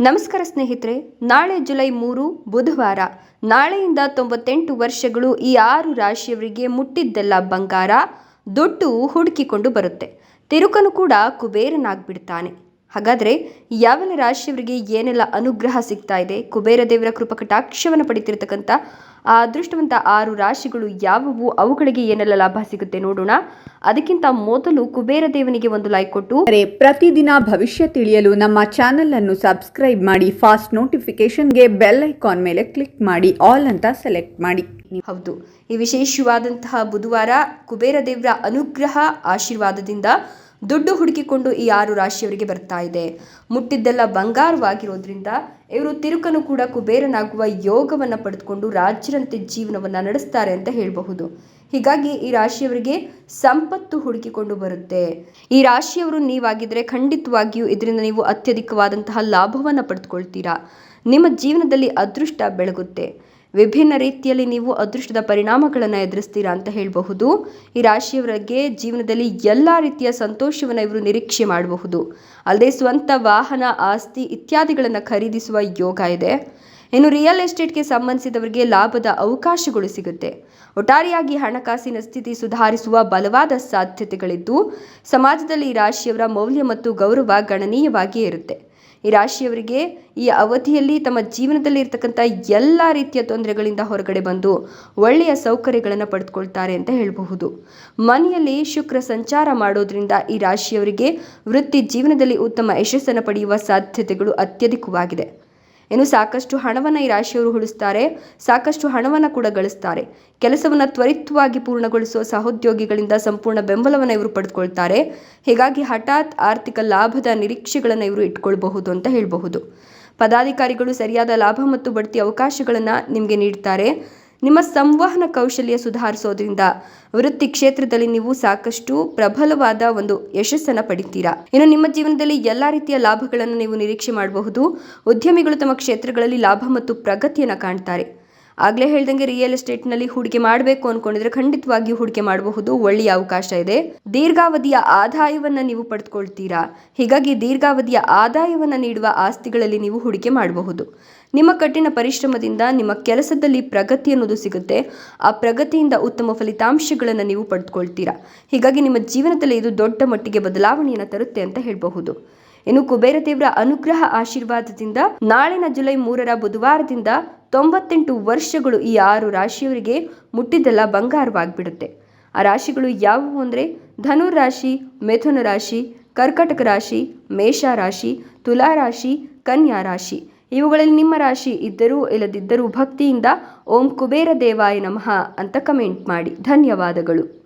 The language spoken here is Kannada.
ನಮಸ್ಕಾರ ಸ್ನೇಹಿತರೆ, ನಾಳೆ ಜುಲೈ ಮೂರು, ಬುಧವಾರ. ನಾಳೆಯಿಂದ ತೊಂಬತ್ತೆಂಟು ವರ್ಷಗಳು ಈ ಆರು ರಾಶಿಯವರಿಗೆ ಮುಟ್ಟಿದ್ದೆಲ್ಲ ಬಂಗಾರ ದುಡ್ಡು ಹುಡುಕಿಕೊಂಡು ಬರುತ್ತೆ. ತಿರುಕನು ಕೂಡ ಕುಬೇರನಾಗ್ಬಿಡ್ತಾನೆ. ಹಾಗಾದರೆ ಯಾವೆಲ್ಲ ರಾಶಿಯವರಿಗೆ ಏನೆಲ್ಲ ಅನುಗ್ರಹ ಸಿಗ್ತಾ ಇದೆ? ಕುಬೇರ ದೇವರ ಕೃಪಕಟಾಕ್ಷವನ್ನು ಪಡಿತಿರ್ತಕ್ಕಂಥ ಆ ಅದೃಷ್ಟವಂತ ಆರು ರಾಶಿಗಳು ಯಾವುವು? ಅವುಗಳಿಗೆ ಏನೆಲ್ಲ ಲಾಭ ಸಿಗುತ್ತೆ ನೋಡೋಣ. ಅದಕ್ಕಿಂತ ಮೊದಲು ಕುಬೇರ ದೇವನಿಗೆ ಒಂದು ಲೈಕ್ ಕೊಟ್ಟು ಪ್ರತಿದಿನ ಭವಿಷ್ಯ ತಿಳಿಯಲು ನಮ್ಮ ಚಾನೆಲ್ ಅನ್ನು ಸಬ್ಸ್ಕ್ರೈಬ್ ಮಾಡಿ ಫಾಸ್ಟ್ ನೋಟಿಫಿಕೇಶನ್ಗೆ ಬೆಲ್ ಐಕಾನ್ ಮೇಲೆ ಕ್ಲಿಕ್ ಮಾಡಿ ಆಲ್ ಅಂತ ಸೆಲೆಕ್ಟ್ ಮಾಡಿ. ಹೌದು. ಈ ವಿಶೇಷವಾದಂತಹ ಬುಧವಾರ ಕುಬೇರ ದೇವರ ಅನುಗ್ರಹ ಆಶೀರ್ವಾದದಿಂದ ದುಡ್ಡು ಹುಡುಕಿಕೊಂಡು ಈ ಆರು ರಾಶಿಯವರಿಗೆ ಬರ್ತಾ ಇದೆ. ಮುಟ್ಟಿದ್ದೆಲ್ಲ ಬಂಗಾರವಾಗಿರೋದ್ರಿಂದ ಇವರು ತಿರುಕನು ಕೂಡ ಕುಬೇರನಾಗುವ ಯೋಗವನ್ನು ಪಡೆದುಕೊಂಡು ರಾಜ್ಯರಂತೆ ಜೀವನವನ್ನು ನಡೆಸ್ತಾರೆ ಅಂತ ಹೇಳಬಹುದು. ಹೀಗಾಗಿ ಈ ರಾಶಿಯವರಿಗೆ ಸಂಪತ್ತು ಹುಡುಕಿಕೊಂಡು ಬರುತ್ತೆ. ಈ ರಾಶಿಯವರು ನೀವಾಗಿದ್ರೆ ಖಂಡಿತವಾಗಿಯೂ ಇದರಿಂದ ನೀವು ಅತ್ಯಧಿಕವಾದಂತಹ ಲಾಭವನ್ನು ಪಡೆದುಕೊಳ್ತೀರಾ. ನಿಮ್ಮ ಜೀವನದಲ್ಲಿ ಅದೃಷ್ಟ ಬೆಳಗುತ್ತೆ. ವಿಭಿನ್ನ ರೀತಿಯಲ್ಲಿ ನೀವು ಅದೃಷ್ಟದ ಪರಿಣಾಮಗಳನ್ನು ಎದುರಿಸ್ತೀರಾ ಅಂತ ಹೇಳಬಹುದು. ಈ ರಾಶಿಯವರಿಗೆ ಜೀವನದಲ್ಲಿ ಎಲ್ಲ ರೀತಿಯ ಸಂತೋಷವನ್ನು ಇವರು ನಿರೀಕ್ಷೆ ಮಾಡಬಹುದು. ಅಲ್ಲದೆ ಸ್ವಂತ ವಾಹನ, ಆಸ್ತಿ ಇತ್ಯಾದಿಗಳನ್ನು ಖರೀದಿಸುವ ಯೋಗ ಇದೆ. ಇನ್ನು ರಿಯಲ್ ಎಸ್ಟೇಟ್ಗೆ ಸಂಬಂಧಿಸಿದವರಿಗೆ ಲಾಭದ ಅವಕಾಶಗಳು ಸಿಗುತ್ತೆ. ಒಟ್ಟಾರೆಯಾಗಿ ಹಣಕಾಸಿನ ಸ್ಥಿತಿ ಸುಧಾರಿಸುವ ಬಲವಾದ ಸಾಧ್ಯತೆಗಳಿದ್ದು, ಸಮಾಜದಲ್ಲಿ ರಾಶಿಯವರ ಮೌಲ್ಯ ಮತ್ತು ಗೌರವ ಗಣನೀಯವಾಗಿ ಇರುತ್ತೆ. ಈ ರಾಶಿಯವರಿಗೆ ಈ ಅವಧಿಯಲ್ಲಿ ತಮ್ಮ ಜೀವನದಲ್ಲಿ ಇರ್ತಕ್ಕಂಥ ಎಲ್ಲ ರೀತಿಯ ತೊಂದರೆಗಳಿಂದ ಹೊರಗಡೆ ಬಂದು ಒಳ್ಳೆಯ ಸೌಕರ್ಯಗಳನ್ನು ಪಡೆದುಕೊಳ್ತಾರೆ ಅಂತ ಹೇಳಬಹುದು. ಮನೆಯಲ್ಲಿ ಶುಕ್ರ ಸಂಚಾರ ಮಾಡೋದ್ರಿಂದ ಈ ರಾಶಿಯವರಿಗೆ ವೃತ್ತಿ ಜೀವನದಲ್ಲಿ ಉತ್ತಮ ಯಶಸ್ಸನ್ನು ಪಡೆಯುವ ಸಾಧ್ಯತೆಗಳು ಅತ್ಯಧಿಕವಾಗಿದೆ. ಇನ್ನು ಸಾಕಷ್ಟು ಹಣವನ್ನು ಈ ರಾಶಿಯವರು ಉಳಿಸ್ತಾರೆ, ಸಾಕಷ್ಟು ಹಣವನ್ನು ಕೂಡ ಗಳಿಸ್ತಾರೆ. ಕೆಲಸವನ್ನು ತ್ವರಿತವಾಗಿ ಪೂರ್ಣಗೊಳಿಸುವ ಸಹೋದ್ಯೋಗಿಗಳಿಂದ ಸಂಪೂರ್ಣ ಬೆಂಬಲವನ್ನು ಇವರು ಪಡೆದುಕೊಳ್ತಾರೆ. ಹೀಗಾಗಿ ಹಠಾತ್ ಆರ್ಥಿಕ ಲಾಭದ ನಿರೀಕ್ಷೆಗಳನ್ನು ಇವರು ಇಟ್ಕೊಳ್ಬಹುದು ಅಂತ ಹೇಳಬಹುದು. ಪದಾಧಿಕಾರಿಗಳು ಸರಿಯಾದ ಲಾಭ ಮತ್ತು ಬಡ್ತಿ ಅವಕಾಶಗಳನ್ನು ನಿಮಗೆ ನೀಡ್ತಾರೆ. ನಿಮ್ಮ ಸಂವಹನ ಕೌಶಲ್ಯ ಸುಧಾರಿಸೋದ್ರಿಂದ ವೃತ್ತಿ ಕ್ಷೇತ್ರದಲ್ಲಿ ನೀವು ಸಾಕಷ್ಟು ಪ್ರಬಲವಾದ ಒಂದು ಯಶಸ್ಸನ್ನು ಪಡಿತೀರಾ? ಇನ್ನು ನಿಮ್ಮ ಜೀವನದಲ್ಲಿ ಎಲ್ಲ ರೀತಿಯ ಲಾಭಗಳನ್ನು ನೀವು ನಿರೀಕ್ಷೆ ಮಾಡಬಹುದು. ಉದ್ಯಮಿಗಳು ತಮ್ಮ ಕ್ಷೇತ್ರಗಳಲ್ಲಿ ಲಾಭ ಮತ್ತು ಪ್ರಗತಿಯನ್ನು ಕಾಣ್ತಾರೆ. ಆಗಲೇ ಹೇಳ್ದಂಗೆ ರಿಯಲ್ ಎಸ್ಟೇಟ್ನಲ್ಲಿ ಹೂಡಿಕೆ ಮಾಡಬೇಕು ಅನ್ಕೊಂಡಿದ್ರೆ ಖಂಡಿತವಾಗಿ ಹೂಡಿಕೆ ಮಾಡಬಹುದು, ಒಳ್ಳೆಯ ಅವಕಾಶ ಇದೆ. ದೀರ್ಘಾವಧಿಯ ಆದಾಯವನ್ನು ನೀವು ಪಡೆದುಕೊಳ್ತೀರಾ ಹೀಗಾಗಿ ದೀರ್ಘಾವಧಿಯ ಆದಾಯವನ್ನು ನೀಡುವ ಆಸ್ತಿಗಳಲ್ಲಿ ನೀವು ಹೂಡಿಕೆ ಮಾಡಬಹುದು. ನಿಮ್ಮ ಕಠಿಣ ಪರಿಶ್ರಮದಿಂದ ನಿಮ್ಮ ಕೆಲಸದಲ್ಲಿ ಪ್ರಗತಿ ಅನ್ನೋದು ಸಿಗುತ್ತೆ. ಆ ಪ್ರಗತಿಯಿಂದ ಉತ್ತಮ ಫಲಿತಾಂಶಗಳನ್ನು ನೀವು ಪಡೆದುಕೊಳ್ತೀರಾ ಹೀಗಾಗಿ ನಿಮ್ಮ ಜೀವನದಲ್ಲಿ ಇದು ದೊಡ್ಡ ಮಟ್ಟಿಗೆ ಬದಲಾವಣೆಯನ್ನು ತರುತ್ತೆ ಅಂತ ಹೇಳಬಹುದು. ಇನ್ನು ಕುಬೇರ ದೇವರ ಅನುಗ್ರಹ ಆಶೀರ್ವಾದದಿಂದ ನಾಳಿನ ಜುಲೈ ಮೂರರ ಬುಧವಾರದಿಂದ ತೊಂಬತ್ತೆಂಟು ವರ್ಷಗಳು ಈ ಆರು ರಾಶಿಯವರಿಗೆ ಮುಟ್ಟಿದ್ದೆಲ್ಲ ಬಂಗಾರವಾಗಿಬಿಡುತ್ತೆ. ಆ ರಾಶಿಗಳು ಯಾವುವು ಅಂದರೆ ಧನುರ್ ರಾಶಿ, ಮಿಥುನ ರಾಶಿ, ಕರ್ಕಟಕ ರಾಶಿ, ಮೇಷ ರಾಶಿ, ತುಲಾ ರಾಶಿ, ಕನ್ಯಾ ರಾಶಿ. ಇವುಗಳಲ್ಲಿ ನಿಮ್ಮ ರಾಶಿ ಇದ್ದರೂ ಇಲ್ಲದಿದ್ದರೂ ಭಕ್ತಿಯಿಂದ ಓಂ ಕುಬೇರ ದೇವಾಯ ನಮಃ ಅಂತ ಕಮೆಂಟ್ ಮಾಡಿ. ಧನ್ಯವಾದಗಳು.